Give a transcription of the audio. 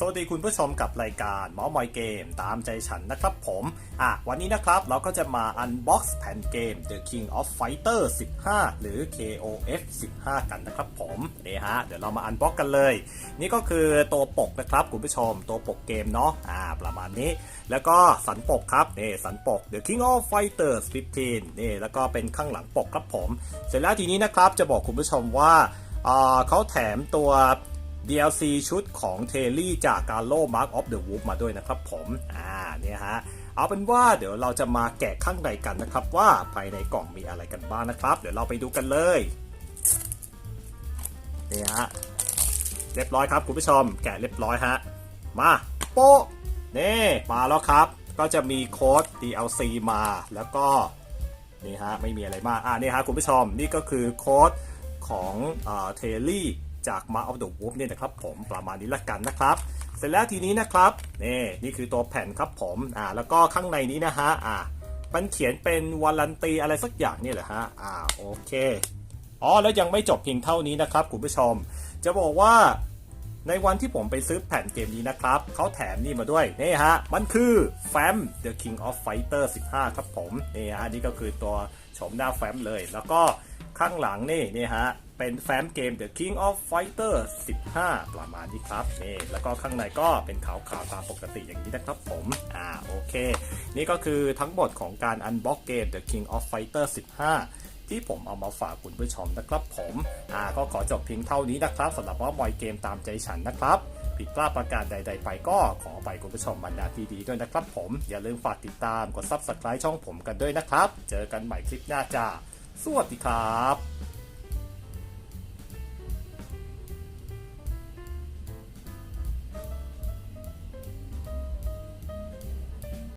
สวัสดีคุณผู้ชมกับรายการเมาส์มอยเกมตามใจฉันนะครับผมอะวันนี้นะครับเราก็จะมาอันบ็อกซ์แผ่นเกม The King of Fighter 15 หรือ KOF 15 กันนะครับผมนี่ฮะเดี๋ยวเรามาอันบ็อกกันเลย นี่ก็คือตัวปกนะครับคุณผู้ชมตัวปกเกมเนาะอ่าประมาณนี้ แล้วก็สันปกครับนี่สันปก The King of Fighter 15นี่แล้วก็เป็นข้างหลังปกครับผม เสร็จแล้วทีนี้นะครับจะบอกคุณผู้ชมว่าอ่าเขาแถมตัว DLC ชุดของเทลลี่จากการโล่ Mark of the Wolf มาด้วยนะครับผม อ่าเนี่ยฮะ เอาเป็นว่าเดี๋ยวเราจะมาแกะข้างในกันนะครับ ว่าภายในกล่องมีอะไรกันบ้างนะครับ เดี๋ยวเราไปดูกันเลยนี่ฮะ เรียบร้อยครับคุณผู้ชม แกะเรียบร้อยฮะ มาโป๊ะนี่มาแล้วครับ ก็จะมีโค้ด DLC มาแล้วก็นี่ฮะไม่มีอะไรมาก อ่านี่ฮะคุณผู้ชมนี่ก็คือโค้ดของเทลลี่ จากมา of the Wolf เนี่ยนะครับผมประมาณนี้ละกันนะครับ เสร็จแล้วทีนี้นะครับนี่นี่คือตัวแผ่นครับผมอ่าแล้วก็ข้างในนี้นะฮะอ่ามันเขียนเป็นวารันตีอะไรสักอย่างนี่แหละฮะอ่าโอเคอ๋อแล้วยังไม่จบเพียงเท่านี้นะครับคุณผู้ชม จะบอกว่าในวันที่ผมไปซื้อแผ่นเกมนี้นะครับเขาแถมนี่มาด้วยนี่ฮะมันคือ FAM The King of Fighter 15 ครับผมนี่ฮะนี่ก็คือตัวโฉมหน้าแฟ้มเลย แล้วก็ข้างหลังนี่นี่ฮะ เป็นแฟ้มเกม The King of Fighter 15 ประมาณนี้ครับนี่แล้วก็ข้างในก็เป็นขาวๆตามปกติอย่างนี้นะครับผม อ่าโอเค นี่ก็คือทั้งหมดของการอันบ็อกเกม The King of Fighter 15 ที่ผมเอามาฝากคุณผู้ชมนะครับผมอ่าก็ขอจบเพียงเท่านี้นะครับสำหรับว่ามอยเกมตามใจฉันนะครับผิดพลาดประการใด ๆ ไปก็ขอไปคุณผู้ชมบรรดาทีดีด้วยนะครับผม อย่าลืมฝากติดตามกด Subscribe ช่องผมกันด้วยนะครับ เจอกันใหม่คลิปหน้าจ้าสวัสดีครับ